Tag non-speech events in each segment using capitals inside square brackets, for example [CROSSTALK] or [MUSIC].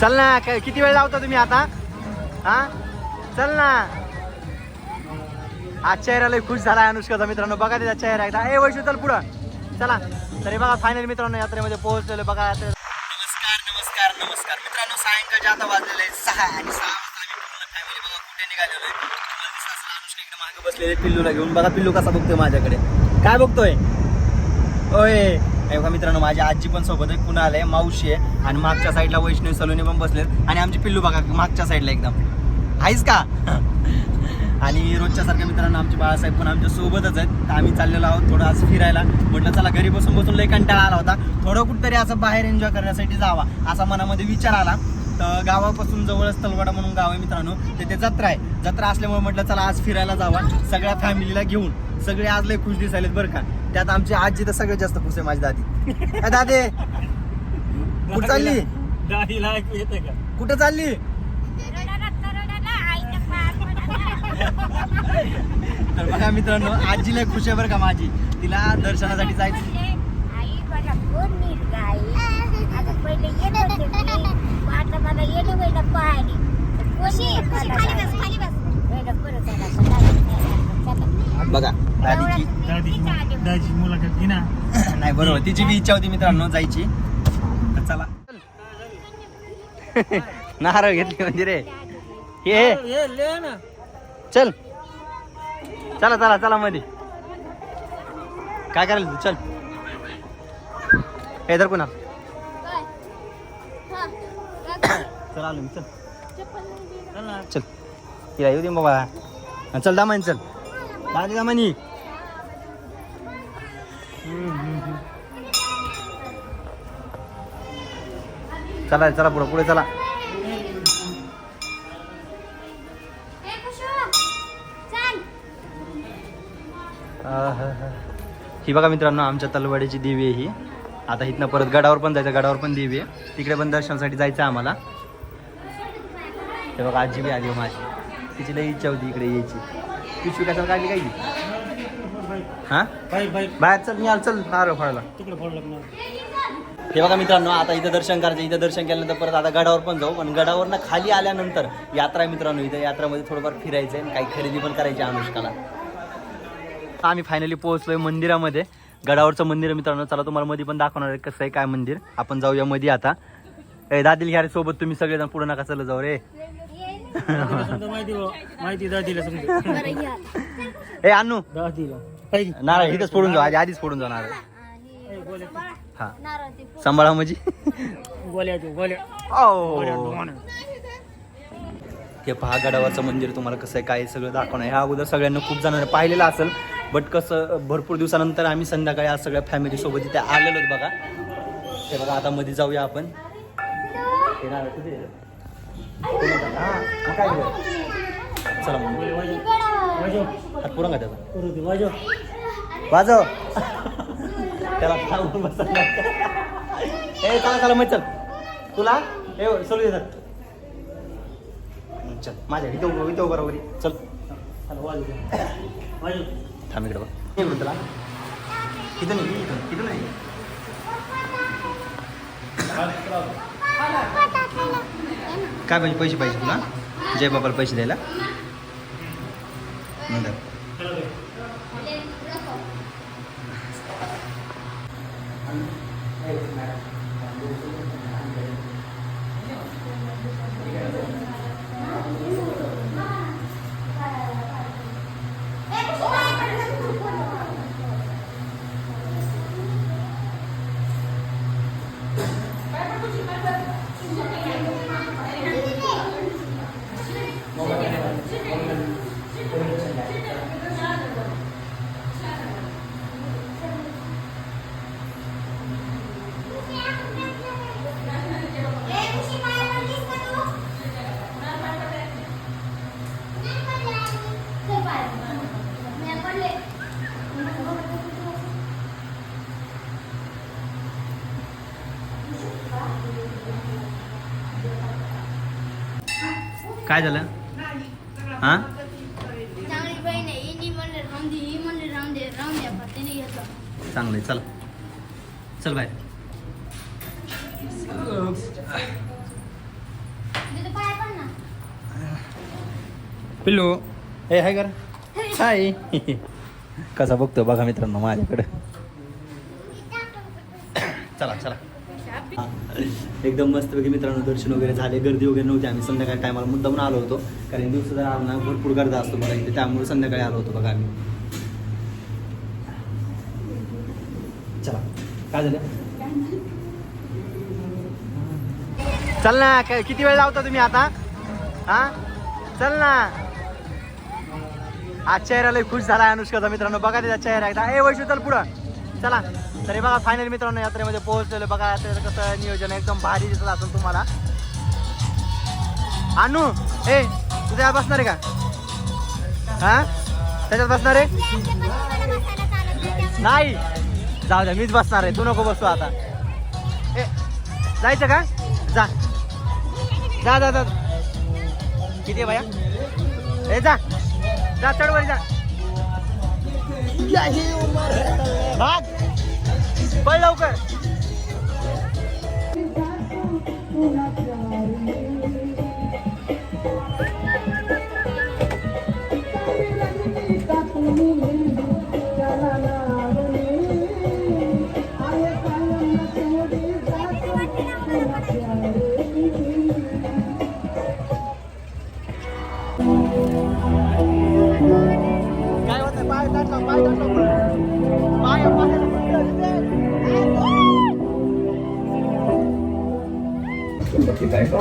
चल ना काय किती वेळ लावता तुम्ही आता? हा? चल ना. आज चेहरा लय खुश झाला अनुष्काचा मित्रांनो. बघा त्याचा चेहरा एकदा. ए वैशू चल पुढं. चला. तरी बघा फायनल मित्रांनो यात्रेमध्ये पोहोचलेलो. बघा यात्रे नमस्कार नमस्कार नमस्कार. मित्रांनो सायंकाळचे आता वाजलेले आहेत सहा आणि सहा वाजता आम्ही फॅमिली बघा कुठे निघालेलो आहे. अनुष्का इकडे मागे बसलेले पिल्लूला घेऊन. बघा पिल्लू कसा बघतोय माझ्याकडे. काय बघतोय? ओय हे बघा मित्रांनो माझी आजी पण सोबत आहे पुन्हा आलंय मावशी आहे आणि मागच्या साईडला वैष्णवी सलोनी पण बसलेत आणि आमची पिल्लू बघा मागच्या साईडला एकदम. आहेस का? [LAUGHS] आणि रोजच्या सारख्या मित्रांनो आमचे बाळासाहेब पण आमच्या सोबतच आहेत. तर आम्ही चाललेलो आहोत थोडं आज फिरायला. म्हटलं चला घरी बसून बसून लय कंटाळा आला होता. थोडं कुठतरी असं बाहेर एन्जॉय करण्यासाठी जावा असा मनामध्ये विचार आला. तर गावापासून जवळच तलवाडा म्हणून गाव आहे मित्रांनो. तिथे जत्रा आहे. जत्रा असल्यामुळे म्हटलं चला आज फिरायला जावा. सगळ्या फॅमिलीला घेऊन. सगळे आज लय खुश दिसायलेत बरं का. त्यात आमची आजी तर सगळ्यात जास्त खुश आहे माझी दादी. काय दादे! कुठं चालली? दादीला ऐकू येते का? कुठं चालली? तर बघा मित्रांनो आजी लय खुश आहे बरं का माझी. तिला दर्शनासाठी जायचं. मला येणं पाहिली बघा दादीची दादी दादी मुलाखत घे ना. [COUGHS] नाही बरोबर. तिची बी इच्छा होती मित्रांनो जायची. तर चला. [LAUGHS] नारळ घेतली म्हणजे रे. हे ये ले ना. चल. चला चला चला मध्ये. काय करायला तू? चल. हे धर कुणा चल आलो मी चल. चल ना. चल. तिला येऊ दे बाबा चल दामानी चल. दादी दामानी. चला चला पुढे पुढे चला. ही बघा मित्रांनो आमच्या तलवाडीची देवी आहे ही. आता इथनं परत गडावर पण जायचं गडावर पण देवी आहे. तिकडे पण दर्शनासाठी जायचं आम्हाला. ते बघा आजी बी आली हो माझी तिची लई इच्छा होती इकडे यायची. पिशवी कशाला काढली काय हा? बाहेर चल मी आल चल नारळ फळला हे बघा मित्रांनो आता इथं दर्शन करायचं इथं दर्शन केल्यानंतर परत आता गडावर पण जाऊ पण गडावरनं खाली आल्यानंतर यात्रा मित्रांनो इथं यात्रामध्ये थोडंफार फिरायचं आहे काही खरेदी पण करायची आहे अनुष्काला. आम्ही फायनली पोहोचलोय मंदिरामध्ये. गडावरचं मंदिर मित्रांनो चला तुम्हाला मध्ये पण दाखवणार आहे कसं आहे काय मंदिर. आपण जाऊया मध्ये आता. ए दादील घ्या रे सोबत तुम्ही सगळेजण पुढे नका चला जाऊ रे. समजा माहिती माहिती दादीला समजा ए दादीला. नारळ इथंच फोडून जाऊ आधी आधीच फोडून जाऊ नारळ हा. सांभाळा म्हणजे. गोल्या तू गोल्या. ओ गोल्या डोंगण. हे पहा गडावरचं मंदिर तुम्हाला कसं आहे काय आहे सगळं दाखवणं ह्या अगोदर सगळ्यांना खूप जणांनी पाहिलेलं असेल बट कसं भरपूर दिवसानंतर आम्ही संध्याकाळी आज सगळ्या फॅमिली सोबत इथे आलेलो आहेत बघा. हे बघा आता मध्ये जाऊया आपण. हे नारळ कुठे आहे? हा, काय? चला. हात पुरण का त्याचा वाजव. वाजव. त्याला थांबून ए चला चला मग चल. तुला? ए सोडू देतात चल. माझ्या इथं उभं इथं उभं राहू रे. चल. चला, वाजव. वाजव. थांब इकडं बघ. इकडं तुला. इथं नाही इथं इथं नाही. काय पाहिजे पैसे पाहिजे तुला? जय बाबाला पैसे द्यायला? नंतर काय झालं? हां? चांगली बहीण आहे हिनी म्हणले राहून दे ही म्हणले राहून दे राहून पण तिने घेतलं चांगलं आहे चला. चल बाहेर. पिल्लू ए हाय कर हाय. कसा बघतो बघा मित्रांनो माझ्याकडे. चला चला. [LAUGHS] एकदम मस्तपैकी मित्रांनो दर्शन वगैरे झाले. गर्दी वगैरे नव्हती आम्ही. संध्याकाळी टायमाला मुद्दामून आलो होतो. कारण दिवस आलो भरपूर गर्दा असतो बघा इथे. त्यामुळे संध्याकाळी आलो होतो बघा आम्ही. चला. काय झालं? चल ना. काय- किती वेळ लावता तुम्ही आता? हा? चल ना. आज चेहऱ्याला खुश झाला अनुष्काचा मित्रांनो. बघा त्याचा चेहरा एकदा. ए वैशू चल पुढं. चला. तरी बघा फायनल मित्रांनो यात्रेमध्ये पोहोचलेलो. बघा यात्रेचं कसं नियोजन एकदम भारी दिसत असेल तुम्हाला. आणू ए तुझ्या बसणार आहे का? हा? त्याच्यात बसणार आहे? नाही. जाऊ द्या मीच बसणार आहे. तू नको बसू आता. ए जायचं का? जा. जा जा जा. किती आहे भैया? ए जा. जा चढवर जा. भाग। पळ लवकर.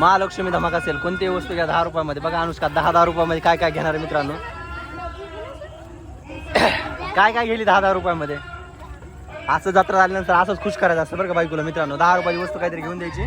महालक्ष्मी धमाका असेल कोणतीही वस्तू घ्या दहा रुपयामध्ये. बघा अनुष्का दहा दहा रुपयामध्ये काय काय घेणार मित्रांनो? [COUGHS] काय काय गेली दहा दहा रुपयामध्ये? असं जत्रा झाल्यानंतर असंच खुश करायचं असतं बरं का बायकोला मित्रांनो. दहा रुपयाची वस्तू काहीतरी घेऊन द्यायची.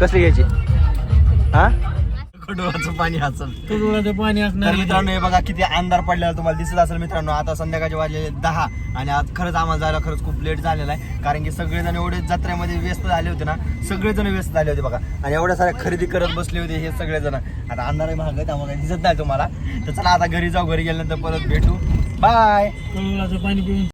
कसली घ्यायची? हा? खडोळाचं पाणी असेल पाणी तर असणार मित्रांनो हे बघा किती अंधार पडलेला तुम्हाला दिसत असेल मित्रांनो. आता संध्याकाळचे वाजलेले दहा आणि आज खरंच आम्हाला जायला खरंच खूप लेट झालेला आहे. कारण की सगळेजण एवढे जत्रेमध्ये व्यस्त झाले होते ना सगळेजण व्यस्त झाले होते बघा. आणि एवढ्या साऱ्या खरेदी करत बसले होते हे सगळेजण. आता अंधार महाग आहे त्यामुळे काही दिसत नाही तुम्हाला. तर चला आता घरी जाऊ घरी गेल्यानंतर परत भेटू. बाय पाणी पिऊन